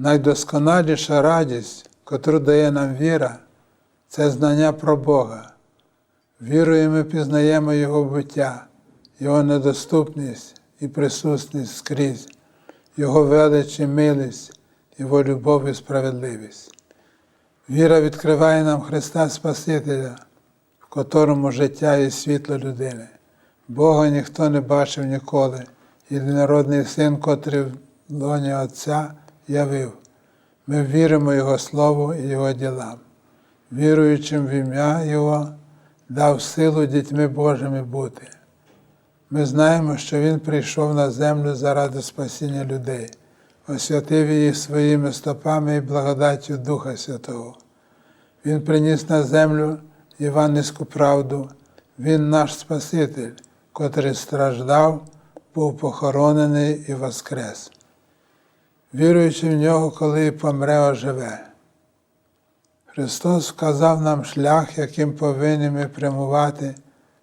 Найдосконаліша радість, котру дає нам віра, це знання про Бога. Вірою ми пізнаємо Його буття, Його недоступність і присутність скрізь, Його велич і милість, Його любов і справедливість. Віра відкриває нам Христа Спасителя, в котрому життя і світло людини. Бога ніхто не бачив ніколи, єдинородний син, котрий в лоні Отця явив. Ми віримо Його Слову і Його ділам. Віруючим в ім'я Його дав силу дітьми Божими бути. Ми знаємо, що Він прийшов на землю заради спасіння людей, освятив її своїми стопами і благодаттю Духа Святого. Він приніс на землю євангельську правду, Він наш Спаситель, котрий страждав, був похоронений і воскрес. Віруючи в нього, коли помре, оживе. Христос вказав нам шлях, яким повинні ми прямувати,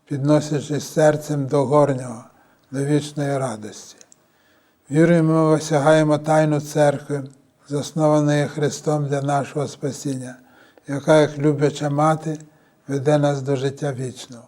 підносячись серцем до горнього, до вічної радості. Вірою ми осягаємо тайну церкви, заснованої Христом для нашого спасіння, яка, як любляча мати, веде нас до життя вічного.